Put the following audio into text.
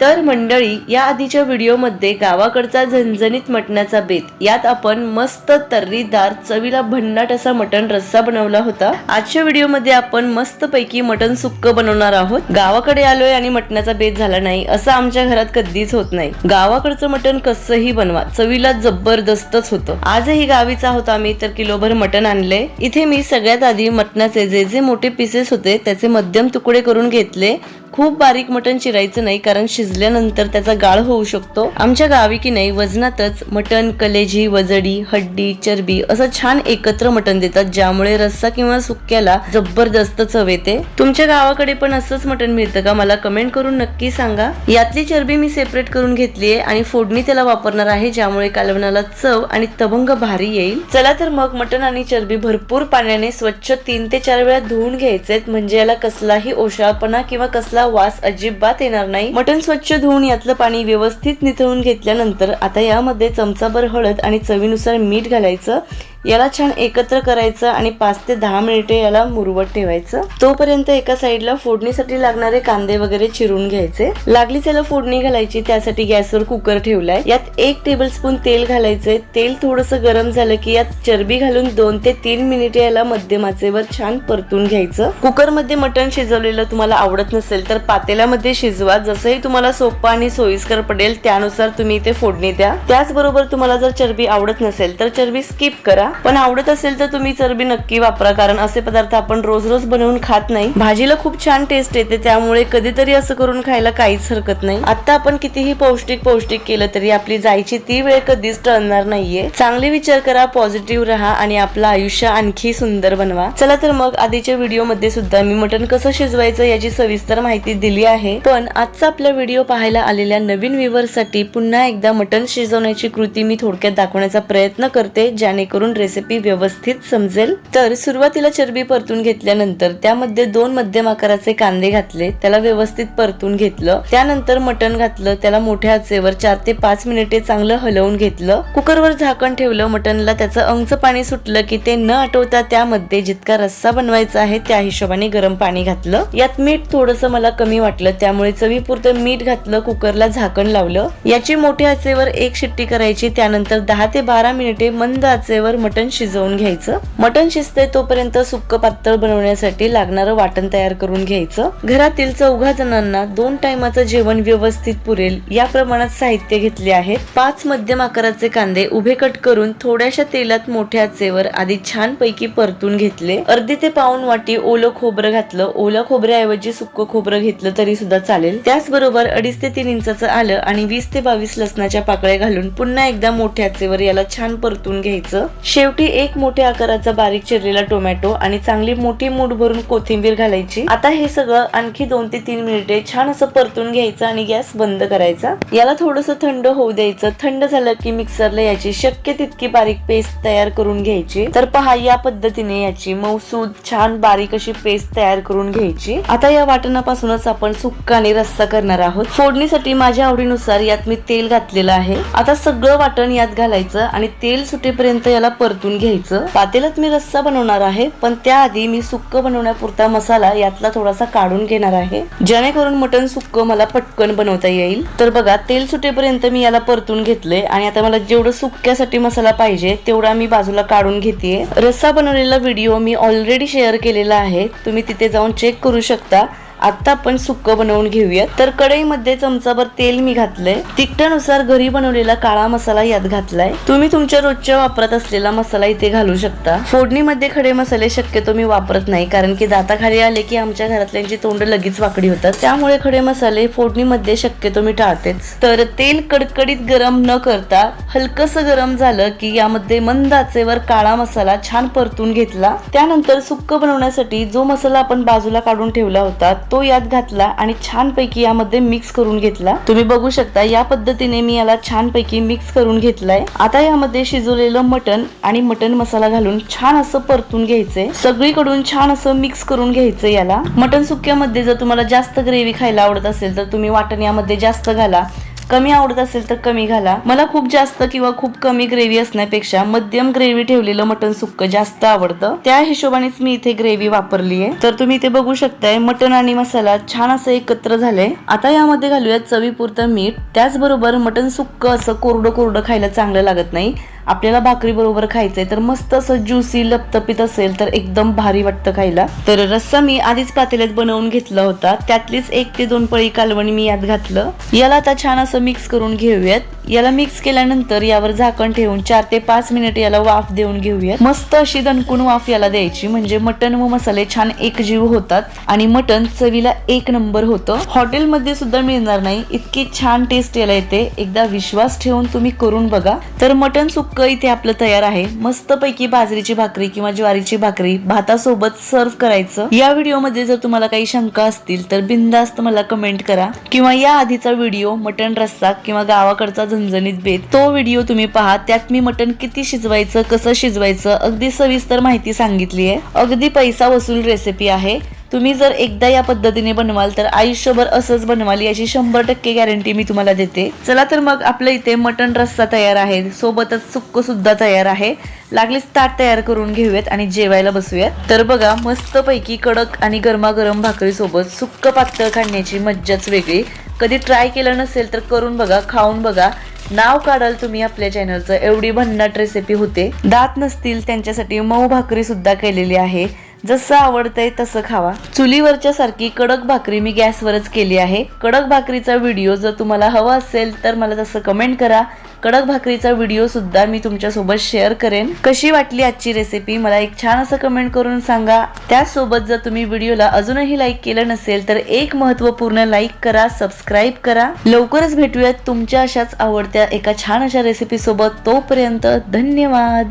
तर मंडळी या आधीच्या व्हिडिओमध्ये गावाकडचा झणझणीत मटणाचा बेत. यात आपण मस्त तर्रीदार चवीला भन्नाट असा मटण रस्सा बनवला होता. आजच्या व्हिडिओमध्ये आपण मस्त पैकी मटण सुक्क बनवणार आहोत. गावाकडे आलोय आणि मटणाचा बेत झाला नाही असं आमच्या घरात कधीच होत नाही. गावाकडचं मटण कसंही बनवा चवीला जबरदस्तच होतं. आजही गावीच आहोत आम्ही तर किलोभर मटण आणले. इथे मी सगळ्यात आधी मटणाचे जे जे मोठे पीसेस होते त्याचे मध्यम तुकडे करून घेतले. खूप बारीक मटण चिरायचं नाही कारण शिजल्यानंतर त्याचा गाळ होऊ शकतो. आमच्या गावी की नाही वजनातच मटण कलेजी वजडी हड्डी चरबी असं छान एकत्र मटण देतात ज्यामुळे रस्सा किंवा सुक्याला जबरदस्त चव येते. तुमच्या गावाकडे पण असंच मटण मिळतं का? मला कमेंट करून नक्की सांगा. यातली चरबी मी सेपरेट करून घेतली आहे आणि फोडणी त्याला वापरणार आहे ज्यामुळे कालवणाला चव आणि तभंग भारी येईल. चला तर मग मटण आणि चरबी भरपूर पाण्याने स्वच्छ तीन ते चार वेळा धुवून घ्यायचे म्हणजे याला कसलाही ओशाळपणा किंवा कसला वास अजिबात येणार नाही. मटण स्वच्छ धुवून यातलं पाणी व्यवस्थित निथळून घेतल्यानंतर आता यामध्ये चमचाभर हळद आणि चवीनुसार मीठ घालायचं. याला छान एकत्र करायचं आणि पाच ते दहा मिनिटे याला मुरवत ठेवायचं. तोपर्यंत एका साईडला फोडणीसाठी लागणारे कांदे वगैरे चिरून घ्यायचे. लागलीच याला फोडणी घालायची त्यासाठी गॅसवर कुकर ठेवलाय. यात एक टेबल स्पून तेल घालायचंय. तेल थोडस गरम झालं की यात चरबी घालून दोन ते तीन मिनिटे याला मध्यमाचेवर छान परतून घ्यायचं. कुकरमध्ये मटण शिजवलेलं तुम्हाला आवडत नसेल तर पातेल्यामध्ये शिजवा. जसंही तुम्हाला सोपा आणि सोयीस्कर पडेल त्यानुसार तुम्ही इथे फोडणी द्या. त्याचबरोबर तुम्हाला जर चरबी आवडत नसेल तर चरबी स्किप करा. पण आवडत असेल तर तुम्ही चरबी नक्की वापरा कारण असे पदार्थ आपण रोज रोज बनवून खात नाही. भाजीला खूप छान टेस्ट येते त्यामुळे कधीतरी असं करून खायला काहीच हरकत नाही. आता आपण कितीही पौष्टिक पौष्टिक केलं तरी आपली जायची ती वेळ कधीच टळणार नाहीये. चांगले विचार करा पॉझिटिव्ह राहा आणि आपलं आयुष्य आणखी सुंदर बनवा. चला तर मग आधीच्या व्हिडिओमध्ये सुद्धा मी मटण कसं शिजवायचं याची सविस्तर माहिती दिली आहे. पण आजचा आपला व्हिडिओ पाहायला आलेल्या नवीन व्ह्युअरसाठी पुन्हा एकदा मटण शिजवण्याची कृती मी थोडक्यात दाखवण्याचा प्रयत्न करते जेणेकरून रेसिपी व्यवस्थित समजेल. तर सुरुवातीला चरबी परतून घेतल्यानंतर त्यामध्ये दोन मध्यम आकाराचे कांदे घातले. त्याला व्यवस्थित परतून घेतलं. त्यानंतर मटण घातलं. त्याला मोठ्या आचेवर चार ते पाच मिनिटे चांगलं हलवून घेतलं. कुकरवर झाकण ठेवलं. मटणला त्याचं अंगचं पाणी सुटलं की ते न आटवता त्यामध्ये जितका रस्सा बनवायचा आहे त्या हिशोबाने गरम पाणी घातलं. यात मीठ थोडस मला कमी वाटलं. त्यामुळे चवीपुरतं मीठ घातलं. कुकरला झाकण लावलं. याची मोठ्या आचेवर एक शिट्टी करायची. त्यानंतर दहा ते बारा मिनिटे मंद आचेवर मटण शिजवून घ्यायचं. मटण शिजते तोपर्यंत सुक्क पातळ बनवण्यासाठी लागणारं वाटण तयार करून घ्यायचं. घरातील चौघा जणांना दोन टायमाचं जेवण व्यवस्थित पुरेल या प्रमाणात साहित्य घेतले आहेत पाच मध्यम आकाराचे कांदे उभे कट करून थोड्याशा तेलात मोठ्या आचेवर आधी छान पैकी परतून घेतले. अर्धी ते पाऊन वाटी ओलं खोबरं घातलं. ओलं खोबऱ्याऐवजी सुक्क खोबरं घेतलं तरी सुद्धा चालेल. त्याचबरोबर अडीच ते तीन इंचाचं आलं आणि वीस ते बावीस लसणाच्या पाकळ्या घालून पुन्हा एकदा मोठ्या आचेवर याला छान परतून घ्यायचं. शेवटी एक मोठ्या आकाराचा बारीक चिरलेला टोमॅटो आणि चांगली मोठी मूठ भरून कोथिंबीर घालायची. आता हे सगळं आणखी दोन ते तीन मिनिटे छान असं परतून घ्यायचं आणि गॅस बंद करायचा. याला थोडस थंड होऊ द्यायचं. थंड झालं की मिक्सरला याची शक्य तितकी बारीक पेस्ट तयार करून घ्यायची. तर पहा या पद्धतीने याची मौसूद छान बारीक अशी पेस्ट तयार करून घ्यायची. आता या वाटणापासूनच आपण सुक्का आणि रस्सा करणार आहोत. फोडणीसाठी माझ्या आवडीनुसार यात मी तेल घातलेलं आहे. आता सगळं वाटण यात घालायचं आणि तेल सुटेपर्यंत याला परतून घ्यायचं. पातेलात मी रस्सा बनवणार आहे पण त्याआधी मी सुक्क बनवण्यापुरता मसाला यातला थोडासा काढून घेणार आहे. जेणेकरून मटन सुक्क मला पटकन बनवता येईल. तर बघा तेल सुटेपर्यंत मी याला परतून घेतलंय आणि आता मला जेवढं सुक्क्यासाठी मसाला पाहिजे तेवढा मी बाजूला काढून घेते रस्सा बनवलेला व्हिडिओ मी ऑलरेडी शेअर केलेला आहे. तुम्ही तिथे जाऊन चेक करू शकता. आता आपण सुक्क बनवून घेऊयात. तर कढईमध्ये चमचाभर तेल मी घातलंय. तिखटानुसार घरी बनवलेला काळा मसाला यात घातलाय. तुम्ही तुमच्या रोजच्या वापरत असलेला मसाला इथे घालू शकता. फोडणीमध्ये खडे मसाले शक्यतो मी वापरत नाही कारण की दाताखाली आले की आमच्या घरातल्यांची तोंड लगेच वाकडी होतात. त्यामुळे खडे मसाले फोडणीमध्ये शक्यतो मी टाळतेच. तर तेल कडकडीत गरम न करता हलकस गरम झालं की यामध्ये मंद आचेवर काळा मसाला छान परतून घेतला. त्यानंतर सुक्क बनवण्यासाठी जो मसाला आपण बाजूला काढून ठेवला होता तो यात घातला आणि छानपैकी यामध्ये मिक्स करून घेतला. तुम्ही बघू शकता या पद्धतीने मी याला छानपैकी मिक्स करून घेतलाय. आता यामध्ये शिजवलेलं मटण आणि मटण मसाला घालून छान असं परतून घ्यायचंय. सगळीकडून छान असं मिक्स करून घ्यायचं याला. मटण सुक्यामध्ये जर तुम्हाला जास्त ग्रेव्ही खायला आवडत असेल तर तुम्ही वाटण यामध्ये जास्त घाला. कमी आवडत असेल तर कमी घाला. मला खूप जास्त किंवा खूप कमी ग्रेव्ही असण्यापेक्षा मध्यम ग्रेव्ही ठेवलेलं मटन सुक्क जास्त आवडतं. त्या हिशोबानेच मी इथे ग्रेव्ही वापरली आहे तर तुम्ही इथे बघू शकताय मटन आणि मसाला छान असं एकत्र झालंय. आता यामध्ये घालूयात चवीपुरतं मीठ. त्याचबरोबर मटन सुक्क असं कोरडं कोरडं खायला चांगलं लागत नाही. आपल्याला भाकरी बरोबर खायचंय तर मस्त असं ज्युसी लपतपीत असेल तर एकदम भारी वाटतं खायला. तर रस्सा मी आधीच पातेल्यात बनवून घेतला होता. त्यातलीच एक ते दोन पळी कालवणी मी यात घातलं. याला आता छान असं मिक्स करून घेऊयात. याला मिक्स केल्यानंतर यावर झाकण ठेवून चार ते पाच मिनिट याला वाफ देऊन घेऊयात. मस्त अशी दणकून वाफ याला द्यायची. म्हणजे मटन व मसाले छान एकजीव होतात. आणि मटन चवीला एक नंबर होतं. हॉटेलमध्ये सुद्धा मिळणार नाही. इतकी छान टेस्ट याला येते. एकदा विश्वास ठेवून तुम्ही करून बघा. तर मटन सुक्क इथे आपलं तयार आहे. मस्त पैकी बाजरीची भाकरी किंवा ज्वारीची भाकरी भातासोबत सर्व करायचं. या व्हिडिओमध्ये जर तुम्हाला काही शंका असतील तर बिंदास्त मला कमेंट करा. किंवा या आधीचा व्हिडिओ मटन रस्सा किंवा गावाकडचा झणझणीत बेत. तो व्हिडिओ तुम्ही पहा त्यात मी मटन किती शिजवायचं कसं शिजवायचं अगदी सविस्तर माहिती सांगितली आहे. अगदी पैसा वसूल रेसिपी आहे. तुम्ही जर एकदा या पद्धतीने बनवाल तर आयुष्यभर असंच बनवाल याची शंभर टक्के गॅरंटी मी तुम्हाला देते. चला तर मग आपल्या इथे मटन रस्सा तयार आहे. सोबतच सुक्क सुद्धा तयार आहे. लागलीच ताट तयार करून घेऊयात आणि जेवायला बसूयात. तर बघा मस्तपैकी कडक आणि गरमागरम भाकरी सोबत सुक्क पातळ खाण्याची मज्जाच वेगळी. कधी ट्राय केलं नसेल तर करून बघा खाऊन बघा. नाव काढाल तुम्ही आपल्या चॅनलचं एवढी भन्नाट रेसिपी होते. दात नसतील त्यांच्यासाठी मऊ भाकरी सुद्धा केलेली आहे. जसं आवडतंय तसं खावा. चुलीवरच्या सारखी कडक भाकरी मी गॅसवरच केली आहे. कडक भाकरीचा व्हिडिओ जर तुम्हाला हवा असेल तर मला तसं कमेंट करा. कडक भाकरीचा व्हिडिओ सुद्धा मी तुमच्यासोबत शेअर करेन. कशी वाटली आजची रेसिपी मला एक छान असं कमेंट करून सांगा. त्याचसोबत जर तुम्ही व्हिडिओला अजूनही लाईक केलं नसेल तर एक महत्त्वपूर्ण लाईक करा सबस्क्राईब करा. लवकरच भेटूयात तुमच्या अशाच आवडत्या एका छान अशा रेसिपी सोबत. तोपर्यंत धन्यवाद.